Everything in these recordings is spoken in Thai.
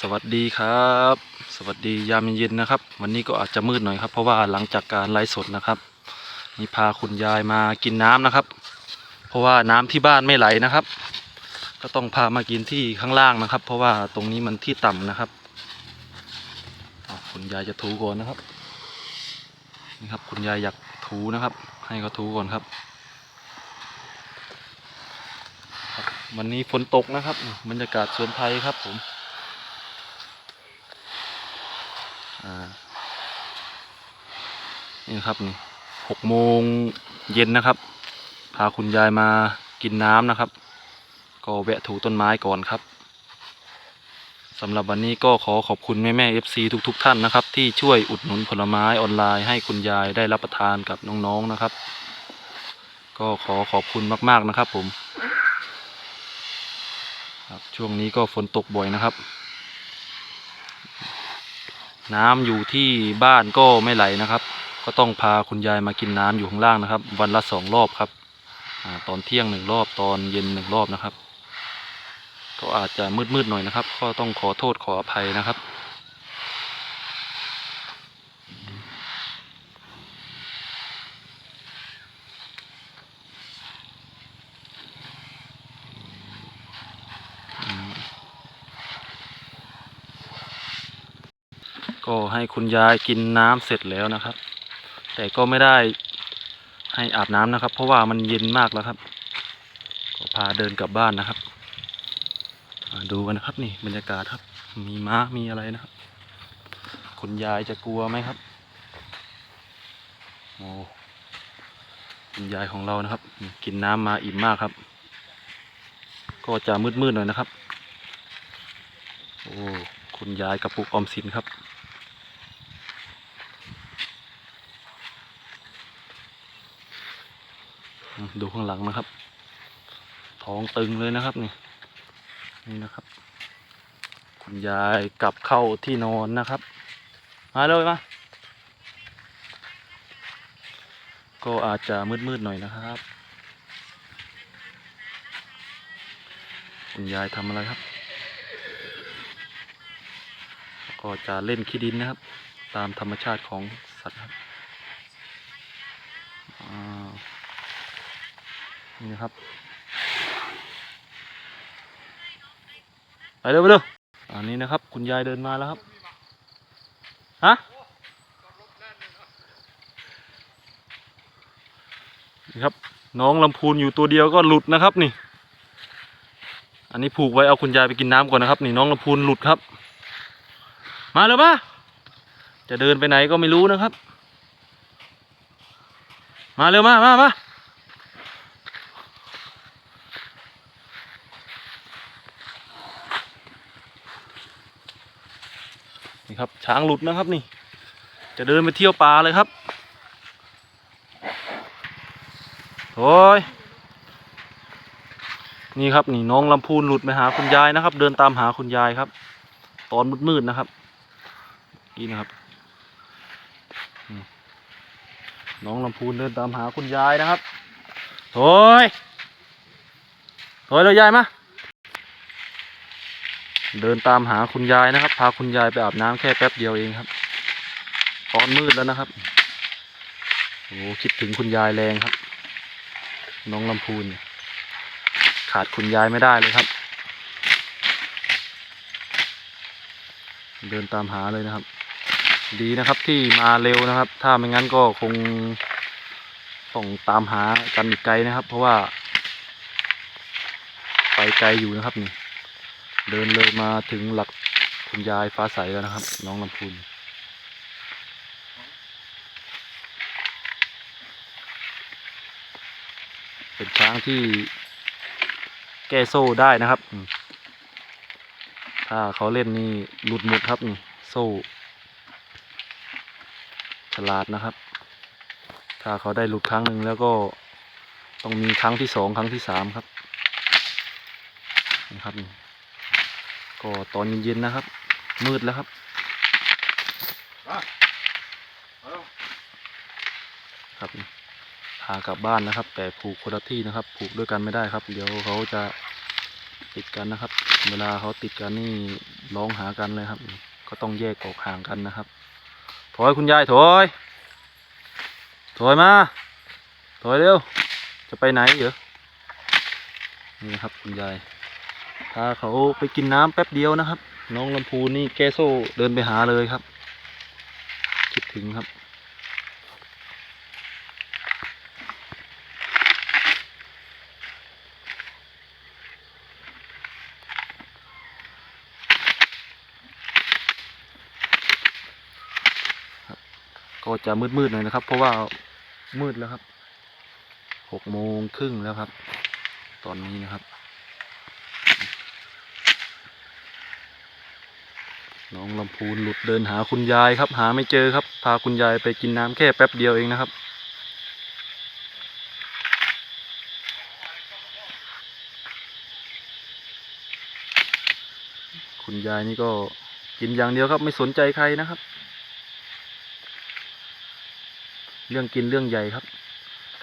สวัสดีครับ สวัสดียามเย็นนะครับ วันนี้ก็อาจจะมืดหน่อยครับ เพราะว่าหลังจากการไลฟ์สดนะครับนี่พาคุณยายมากินน้ำนะครับ เพราะว่าน้ำที่บ้านไม่ไหลนะครับ ก็ต้องพามากินที่ข้างล่างนะครับ เพราะว่าตรงนี้มันที่ต่ำนะครับคุณยายจะถูก่อนนะครับนี่ครับ คุณยายอยากถูนะครับ ให้เขาถูก่อนครับ วันนี้ฝนตกนะครับบรรยากาศสวนไทยครับผม อ่า นี่ครับนี่หกโมงเย็นนะครับ พาคุณยายมากินน้ำนะครับ ก็แวะถูต้นไม้ก่อนครับสำหรับวันนี้ก็ขอขอบคุณแม่แม่เอฟซีทุกๆท่านนะครับ ที่ช่วยอุดหนุนผลไม้ออนไลน์ให้คุณยายได้รับประทานกับน้องๆนะครับ ก็ขอขอบคุณมากๆนะครับ ผมครับช่วงนี้ก็ฝนตกบ่อยนะครับ น้ำอยู่ที่บ้านก็ไม่ไหลนะครับ ก็ต้องพาคุณยายมากินน้ำอยู่ข้างล่างนะครับ วันละสองรอบครับอตอนเที่ยงหนึ่งรอบตอนเย็นหนึ่งรอบนะครับ ก็อาจจะมืดๆหน่อยนะครับ ก็ต้องขอโทษขออภัยนะครับก็ให้คุณยายกินน้ำเสร็จแล้วนะครับ แต่ก็ไม่ได้ให้อาบน้ำนะครับ เพราะว่ามันเย็นมากแล้วครับ ก็พาเดินกลับบ้านนะครับดูกันนะครับนี่บรรยากาศครับ มีม้ามีอะไรนะครับ คุณยายจะกลัวไหมครับโอ้คุณยายของเรานะครับ กินน้ำมาอิ่มมากครับ ก็จะมืดๆหน่อยนะครับ โอ้คุณยายกระปุกออมสินครับ อืม ดูข้างหลังนะครับ ท้องตึงเลยนะครับนี่ นี่นะครับ คุณยายกลับเข้าที่นอนนะครับ มาเลยมา ก็อาจจะมืดๆหน่อยนะครับ คุณยายทำอะไรครับ ก็จะเล่นขี้ดินนะครับ ตามธรรมชาติของสัตว์ครับอ่า นี่นะครับไปเร็วไปเร็วอันนี้นะครับ คุณยายเดินมาแล้วครับฮะนี่ครับ น้องลำพูนอยู่ตัวเดียวก็หลุดนะครับนี่ อันนี้ผูกไว้เอาคุณยายไปกินน้ำก่อนนะครับนี่น้องลำพูนหลุดครับ มาเลยมาจะเดินไปไหนก็ไม่รู้นะครับ มาเร็วมามามา ครับช้างหลุดนะครับนี่ จะเดินไปเที่ยวป่าเลยครับโอ้ยนี่ครับนี่น้องลำพูนหลุดไปหาคุณยายนะครับ เดินตามหาคุณยายครับ ตอนมืดๆนะครับนี่นะครับน้องลำพูนเดินตามหาคุณยายนะครับโถยโถยเลยยายมา เดินตามหาคุณยายนะครับ พาคุณยายไปอาบน้ำแค่แป๊บเดียวเองครับตอนมืดแล้วนะครับโอ้คิดถึงคุณยายแรงครับ น้องลำพูน ขาดคุณยายไม่ได้เลยครับ เดินตามหาเลยนะครับ ดีนะครับที่มาเร็วนะครับ ถ้าไม่งั้นก็คงต้องตามหากันอีกไกลนะครับ เพราะว่า ไปไกลอยู่นะครับนี่ เดินเลยมาถึงหลักคุณยายฟ้าใสแล้วนะครับ น้องลำพูนเป็นช้างที่แก้โซ่ได้นะครับ ถ้าเขาเล่นนี่หลุดหมดครับนี่โซ่ฉลาดนะครับ ถ้าเขาได้หลุดครั้งหนึ่งแล้วก็ต้องมีครั้งที่สองครั้งที่สามครับนี่ครับนี่ ก็ตอนเย็นๆนะครับ มืดแล้วครับครับนี่พากลับบ้านนะครับ แต่ผูกคนละที่นะครับ ผูกด้วยกันไม่ได้ครับ เดี๋ยวเขาจะติดกันนะครับ เวลาเขาติดกันนี่ร้องหากันเลยครับ ก็ต้องแยกออกห่างกันนะครับถอยคุณยายถอยถอยมาถอยเร็ว จะไปไหนเหรอนี่นะครับคุณยาย พาเขาไปกินน้ำแป๊บเดียวนะครับ น้องลำพูนี่แกโซ่เดินไปหาเลยครับ คิดถึงครับ ก็จะมืดๆหน่อยนะครับ เพราะว่ามืดแล้วครับหกโมงครึ่งแล้วครับ ตอนนี้นะครับ น้องลำพูนหลุดเดินหาคุณยายครับ หาไม่เจอครับ พาคุณยายไปกินน้ำแค่แป๊บเดียวเองนะครับ คุณยายนี่ก็กินอย่างเดียวครับ ไม่สนใจใครนะครับ เรื่องกินเรื่องใหญ่ครับ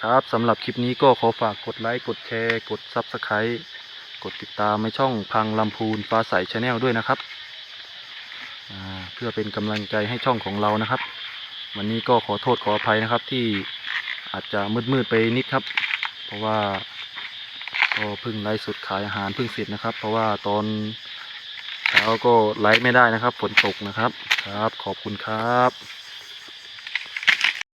ครับสำหรับคลิปนี้ก็ขอฝากกดไลค์กดแชร์ กด Subscribe กดติดตามในช่องพังลำพูนฟ้าใสชาแนลด้วยนะครับ เพื่อเป็นกำลังใจให้ช่องของเรานะครับ วันนี้ก็ขอโทษขออภัยนะครับ ที่อาจจะมืดๆไปนิดครับ เพราะว่าก็เพิ่งไลฟ์สดขายอาหารเพิ่งเสร็จนะครับ เพราะว่าตอนเช้าก็ไลฟ์ไม่ได้นะครับ ฝนตกนะครับครับ ขอบคุณครับ